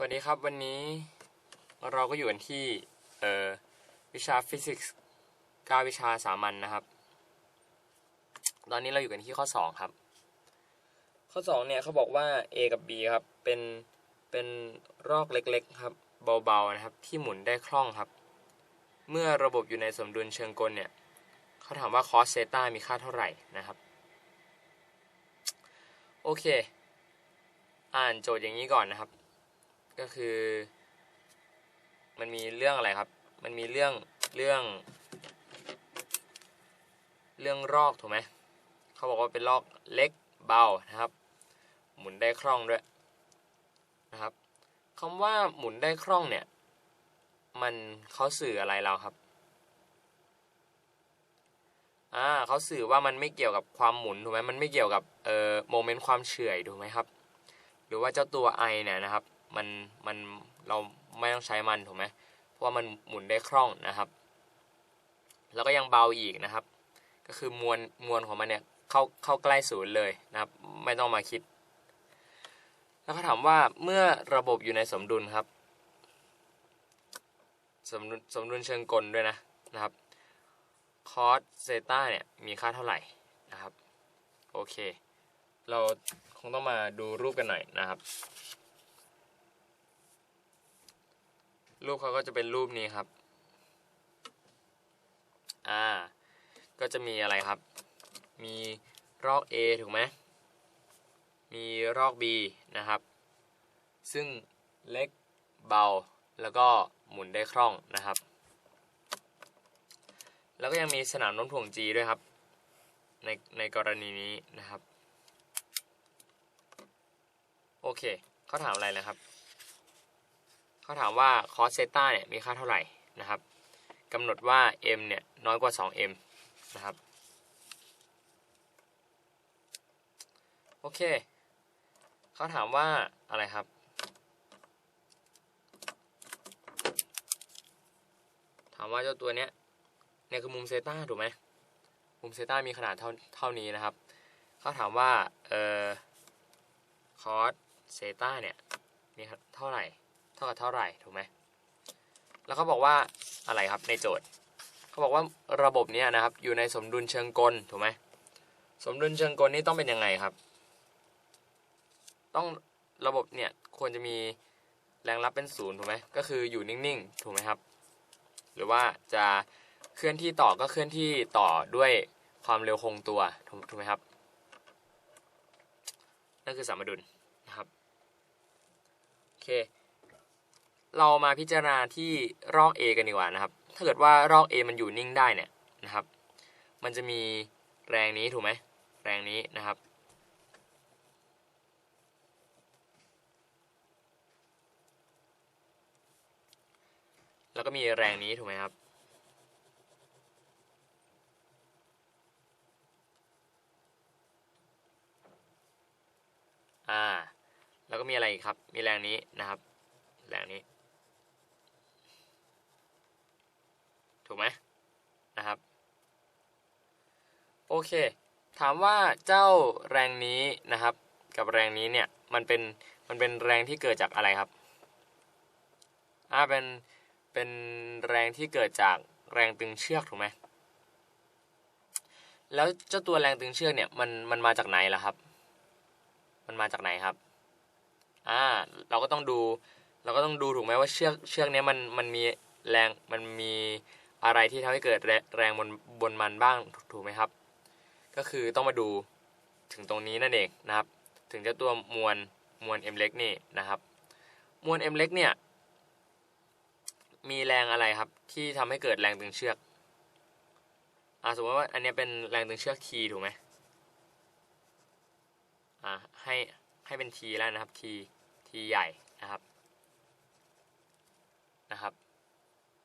สวัสดีครับวันนี้เราก็อยู่กันที่เอ่อวิชาฟิสิกส์9วิชาสามัญนนะครับ ตอนนี้เราอยู่กันที่ข้อ 2 ครับ ข้อ 2 เนี่ยเขาบอกว่า A กับ B ครับ เป็นเป็นรอกเล็กๆครับเบาๆนะครับ ที่หมุนได้คล่องครับ เมื่อระบบอยู่ในสมดุลเชิงกลเนี่ยเขาถามว่า cos เซต้ามีค่าเท่าไหร่นะครับ โอเค อ่านโจทย์อย่างนี้ก่อนนะครับ ก็คือ มันมีเรื่องอะไรครับ มันมีเรื่องเรื่อง เรื่องรอกถูกไหมเขาบอกว่าเป็นรอกเล็กเบานะครับ หมุนได้คล่องด้วยนะครับคำว่าหมุนได้คล่องเนี่ย มันเขาสื่ออะไรเราครับอ่าเขาสื่อว่ามันไม่เกี่ยวกับความหมุนถูกไหมมันไม่เกี่ยวกับเอ่อโมเมนต์ความเฉื่อยถูกไหมครับ หรือว่าเจ้าตัว i เนี่ยนะครับ มันมันเราไม่ต้องใช้มันถูกไหมเพราะว่ามันหมุนได้คล่องนะครับ แล้วก็ยังเบาอีกนะครับ ก็คือมวลมวลของมันเนี่ยเข้าเข้าใกล้ศูนย์เลยนะครับ ไม่ต้องมาคิด แล้วก็ถามว่าเมื่อระบบอยู่ในสมดุลครับ สมดุลสมดุลเชิงกลด้วยนะนะครับคอสเซต้าเนี่ยมีค่าเท่าไหร่นะครับ โอเค เราคงต้องมาดูรูปกันหน่อยนะครับ รูปเขาก็จะเป็นรูปนี้ครับ อ่า ก็จะมีอะไรครับ มีรอก A ถูกไหม มีรอก B นะครับ ซึ่งเล็กเบาแล้วก็หมุนได้คล่องนะครับ แล้วก็ยังมีสนามน้มถ่วง G ด้วยครับ ในในกรณีนี้นะครับ โอเคเขาถามอะไรนะครับ เขาถามว่า cos เซต้าเนี่ยมีค่าเท่าไหร่นะครับกำหนดว่า m เนี่ยน้อยกว่า 2m นะครับโอเคเขาถามว่าอะไรครับถามว่าเจ้าตัวเนี้ยเนี่ยคือมุมเซต้าถูกไหมมุมเซต้ามีขนาดเท่าเท่านี้นะครับเขาถามว่าเอ่อ cos เซต้าเนี่ยมีเท่าไหร่ เท่ากับเท่าไหร่ถูกไหมแล้วเขาบอกว่าอะไรครับในโจทย์เขาบอกว่าระบบเนี้ยนะครับอยู่ในสมดุลเชิงกลถูกไหมสมดุลเชิงกลนี่ต้องเป็นยังไงครับ ต้องระบบเนี่ยควรจะมีแรงรับเป็นศูนย์ถูกไหมก็คืออยู่นิ่งๆถูกไหมครับ หรือว่าจะเคลื่อนที่ต่อก็เคลื่อนที่ต่อด้วยความเร็วคงตัวถูกถูกไหมครับนั่นคือสมดุลนะครับโอเค เรามาพิจารณาที่รอก A กันดีกว่านะครับ ถ้าเกิดว่ารอก A มันอยู่นิ่งได้เนี่ยนะครับ มันจะมีแรงนี้ถูกไหมแรงนี้นะครับ แล้วก็มีแรงนี้ถูกไหมครับอ่า แล้วก็มีอะไรอีกครับ มีแรงนี้นะครับ แรงนี้ กไหมนะครับ โอเค ถามว่าเจ้าแรงนี้นะครับ กับแรงนี้เนี่ยมันเป็นมันเป็นแรงที่เกิดจากอะไรครับอ่าเป็นเป็นแรงที่เกิดจากแรงตึงเชือกถูกไหมแล้วเจ้าตัวแรงตึงเชือกเนี่ยมันมันมาจากไหนล่ะครับ มันมาจากไหนครับอ่าเราก็ต้องดู เราก็ต้องดูถูกไหมว่าเชือกเชือกนี้มันมันมีแรงมันมี อะไรที่ทำให้เกิดแรงบนบนมันบ้างถูกไหมครับ ก็คือต้องมาดูถึงตรงนี้นั่นเองนะครับ ถึงเจ้าตัวมวลมวล m เล็กนี่นะครับ มวล m เล็กเนี่ยมีแรงอะไรครับที่ทำให้เกิดแรงตึงเชือกอ่าสมมติว่าอันนี้เป็นแรงตึงเชือก t ถูกไหมอ่าให้ให้เป็น t แล้วนะครับ t t ใหญ่นะครับนะครับ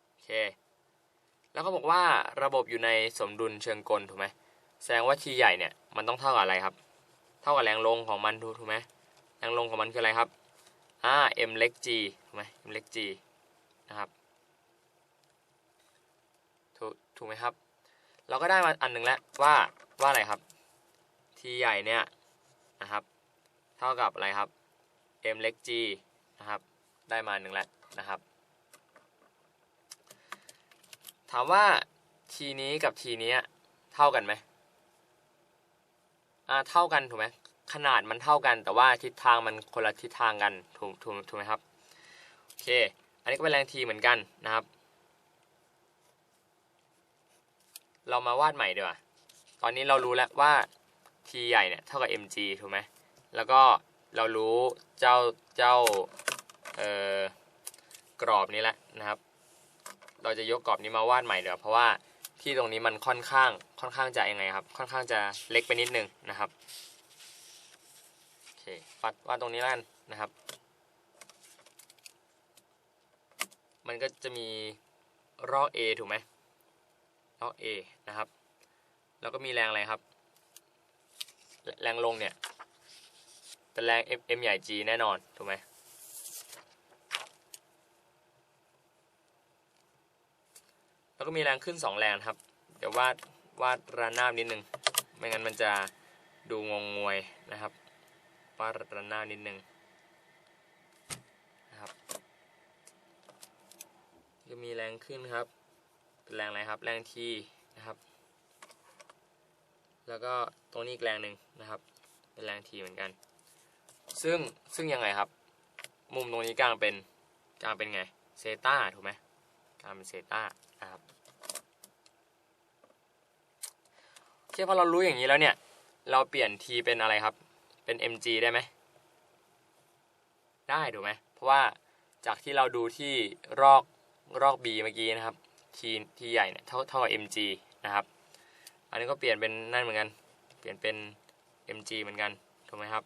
โอเค แล้วเขาบอกว่าระบบอยู่ในสมดุลเชิงกลถูกไหมแสดงว่า t ใหญ่เนี่ยมันต้องเท่ากับอะไรครับ เท่ากับแรงลงของมันถูกไหมแรงลงของมันคืออะไรครับอ่า m เล็ก g ถูกไหม m เล็ก g นะครับถูกถูกไหมครับ เราก็ได้มาอันหนึ่งแล้วว่าว่าอะไรครับ t ใหญ่เนี่ยนะครับเท่ากับอะไรครับ m เล็ก g นะครับได้มาหนึ่งแล้วนะครับ ถามว่าทีนี้กับทีนี้เท่ากันไหมอ่าเท่ากันถูกไหมขนาดมันเท่ากัน แต่ว่าทิศทางมันคนละทิศทางกันถูกถูกถูกไหมครับโอเค อันนี้ก็เป็นแรงทีเหมือนกันนะครับ เรามาวาดใหม่ดีกว่าตอนนี้เรารู้แล้วว่า t ใหญ่เนี่ยเท่ากับ mg ถูกไหมแล้วก็เรารู้เจ้าเจ้าเอ่อกรอบนี้แหละนะครับ จะยกกรอบนี้มาวาดใหม่เดี๋ยวเพราะว่าที่ตรงนี้มันค่อนข้างค่อนข้างจะยังไงครับ ค่อนข้างจะเล็กไปนิดนึงนะครับโอเควาดวาดตรงนี้แล้วกันนะครับ มันก็จะมีรอก A ถูกไหมรอก A นะครับ แล้วก็มีแรงอะไรครับ แรงลงเนี่ยเป็นแรง M, M ใหญ่ G แน่นอน ถูกไหม แล้วก็มีแรงขึ้น 2 แรงครับ เดี๋ยววาดวาดระนาบนิดนึง ไม่งั้นมันจะดูงงงวยนะครับ วาดระนาบนิดนึงนะครับ ก็มีแรงขึ้นครับ เป็นแรงอะไรครับ แรงทีนะครับ แล้วก็ตรงนี้อีกแรงหนึ่งนะครับ เป็นแรงทีเหมือนกัน ซึ่งซึ่งยังไงครับ มุมตรงนี้กลางเป็นกลางเป็นไง เซตาถูกไหมกลางเป็นเซตานะครับ โอเคพอเรารู้อย่างนี้แล้วเนี่ย เราเปลี่ยน t เป็นอะไรครับ เป็น mg ได้ไหม ได้ถูกไหม เพราะว่าจากที่เราดูที่รอกรอก b เมื่อกี้นะครับ t t ใหญ่เนี่ยเท่าเท่ากับ mg นะครับ อันนี้ก็เปลี่ยนเป็นนั่นเหมือนกัน เปลี่ยนเป็น mg เหมือนกันถูกไหมครับ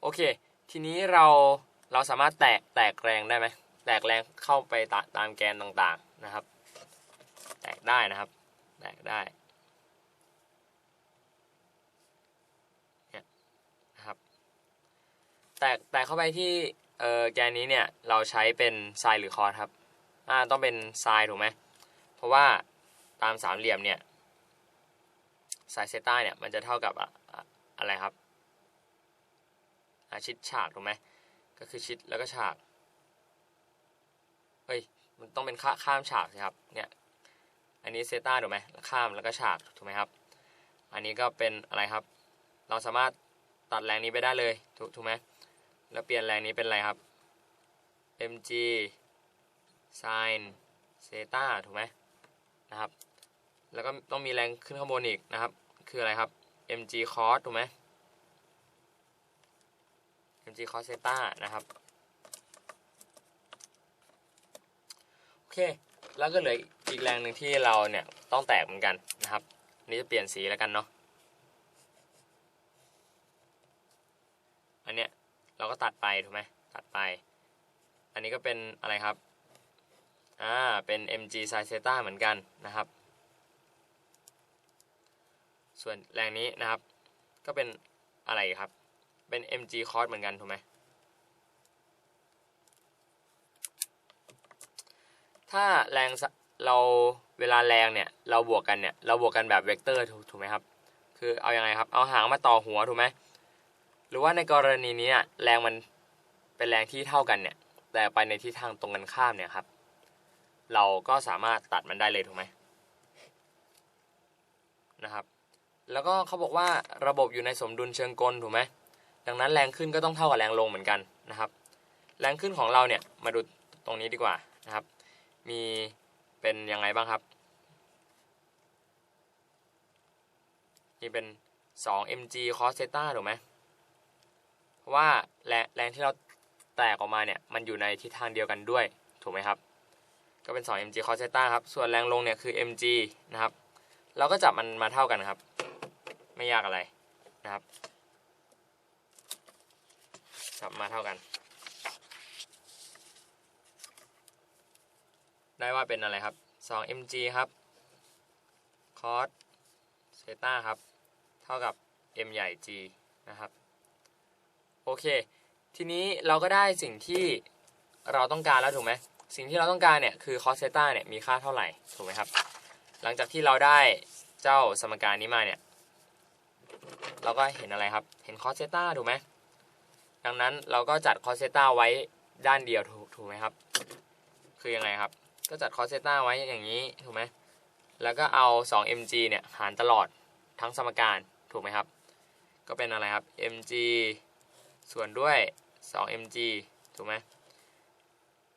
โอเค ทีนี้เราเราสามารถแตกแตกแรงได้ไหมแตกแรงเข้าไปตามแกนต่างๆนะครับ แตกได้นะครับ ตกได้เนี่ยนะครับ แตกแตกเข้าไปที่เออแกนนี้เนี่ยเราใช้เป็นไซน์หรือคอร์ครับอ่าต้องเป็นไซน์ถูกไหมเพราะว่าตามสามเหลี่ยมเนี่ยไซน์เซต้าเนี่ยมันจะเท่ากับอะอะไรครับชิดฉากถูกไหมก็คือชิดแล้วก็ฉากเฮ้ยมันต้องเป็นข้าข้ามฉากสิครับเนี่ย อันนี้เซต้าถูกไหมข้ามแล้วก็ฉากถูกไหมครับ อันนี้ก็เป็นอะไรครับ เราสามารถตัดแรงนี้ไปได้เลยถูกถูกไหมแล้วเปลี่ยนแรงนี้เป็นอะไรครับ mg sin เซต้าถูกไหมนะครับ แล้วก็ต้องมีแรงขึ้นข้างบนอีกนะครับ คืออะไรครับ mg cos ถูกไหม mg cos เซต้านะครับ โอเค แล้วก็เหลือ อีกแรงหนึ่งที่เราเนี่ยต้องแตกเหมือนกันนะครับนนี้จะเปลี่ยนสีแล้วกันเนาะอันเนี้ยเราก็ตัดไปถูกไหมตัดไป อันนี้ก็เป็นอะไรครับอ่าเป็น mg sin theta เหมือนกันนะครับ ส่วนแรงนี้นะครับ ก็เป็นอะไรครับ เป็น mg cos เหมือนกันถูกไหมถ้าแรง เราเวลาแรงเนี่ย เราบวกกันเนี่ย เราบวกกันแบบเวกเตอร์ถูกไหมครับ คือเอาอยัางไงครับ เอาหางมาต่อหัวถูกไหมหรือว่าในกรณีนี้แรงมันเป็นแรงที่เท่ากันเนี่ย แต่ไปในทิศทางตรงกันข้ามเนี่ยครับ เราก็สามารถตัดมันได้เลยถูกไหมนะครับ แล้วก็เขาบอกว่าระบบอยู่ในสมดุลเชิงกลถูกไหมดังนั้นแรงขึ้นก็ต้องเท่ากับแรงลงเหมือนกันนะครับ แรงขึ้นของเราเนี่ยมาดูตรงนี้ดีกว่านะครับ มี เป็นยังไงบ้างครับ นี่เป็น 2 mg cos theta ถูกไหมเพราะว่าแรงแรงที่เราแตกออกมาเนี่ย มันอยู่ในทิศทางเดียวกันด้วย ถูกไหมครับ ก็เป็น 2 mg cos theta ครับ ส่วนแรงลงเนี่ยคือ mg นะครับ เราก็จับมันมาเท่ากันครับ ไม่ยากอะไรนะครับ จับมาเท่ากัน ได้ว่าเป็นอะไรครับ2 mg ครับ cos theta ครับ เท่ากับ m ใหญ่ g นะครับ โอเค ทีนี้เราก็ได้สิ่งที่เราต้องการแล้วถูกไหมสิ่งที่เราต้องการเนี่ยคือ cos theta เนี่ยมีค่าเท่าไหร่ถูกไหมครับ หลังจากที่เราได้เจ้าสมการนี้มาเนี่ย เราก็เห็นอะไรครับ เห็น cos theta ถูกไหมดังนั้นเราก็จัดคอสเซต้าไว้ด้านเดียวถูกถูกไหมครับ คือยังไงครับ ก็จัดคอสเซต้าไว้อย่างนี้ถูกไหมแล้วก็เอา 2mg เนี่ยหารตลอดทั้งสมการถูกไหมครับ ก็เป็นอะไรครับ mg ส่วนด้วย 2mg ถูกไหม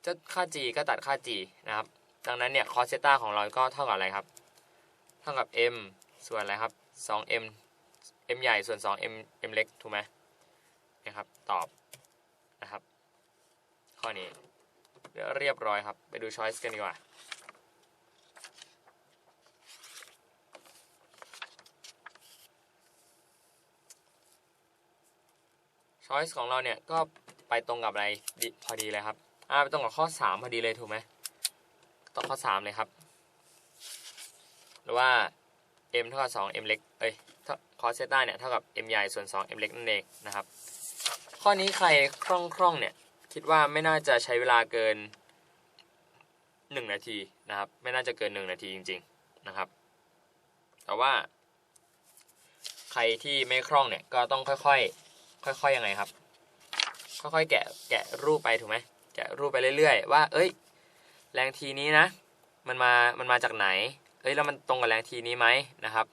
จะค่า g ก็ตัดค่า g นะครับ ดังนั้นเนี่ยคอสเซต้าของเราก็เท่ากับอะไรครับ เท่ากับ m ส่วนอะไรครับ 2m m ใหญ่ส่วน 2m m เล็กถูกไหมนะครับตอบนะครับ ข้อนี้ เรียบร้อยครับ ไปดูช้อยส์กันดีกว่าช้อยส์ของเราเนี่ยก็ไปตรงกับอะไรพอดีเลยครับอ่าไปตรงกับข้อ 3 พอดีเลยถูกไหมตรงข้อ 3 เลยครับหรือว่า m เท่ากับ 2m เล็กเอ้ยคอสเซต้าเนี่ยเท่ากับ m ใหญ่ส่วน 2m เล็กนั่นเองนะครับ ข้อนี้ใครคล่องคล่องๆเนี่ย คิดว่าไม่น่าจะใช้เวลาเกิน 1 นาทีนะครับ ไม่น่าจะเกิน 1 นาทีจริง ๆนะครับ แต่ว่า ใครที่ไม่คล่องเนี่ยก็ต้องค่อยๆค่อยๆยังไงครับ ค่อยๆแกะแกะรูปไปถูกไหมแกะรูปไปเรื่อยๆว่า เอ้ย แรงทีนี้นะ มันมามันมาจากไหน เอ้ยแล้วมันตรงกับแรงทีนี้ไหมนะครับ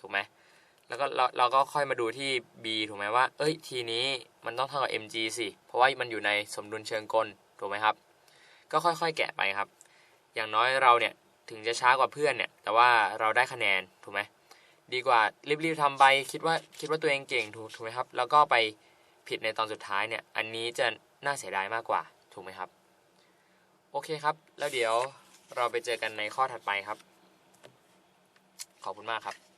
ถูกไหม แล้วก็เราเราก็ค่อยมาดูที่ b ถูกไหมว่า เอ้ยทีนี้มันต้องเท่ากับ mg สิเพราะว่ามันอยู่ในสมดุลเชิงกลถูกไหมครับ ก็ค่อยๆ แกะไปครับ อย่างน้อยเราเนี่ยถึงจะช้ากว่าเพื่อนเนี่ย แต่ว่าเราได้คะแนนถูกไหมดีกว่ารีบๆทำไปคิดว่าคิดว่าตัวเองเก่งถูกถูกไหมครับ แล้วก็ไปผิดในตอนสุดท้ายเนี่ย อันนี้จะน่าเสียดายมากกว่าถูกไหมครับ โอเคครับ แล้วเดี๋ยวเราไปเจอกันในข้อถัดไปครับ ขอบคุณมากครับ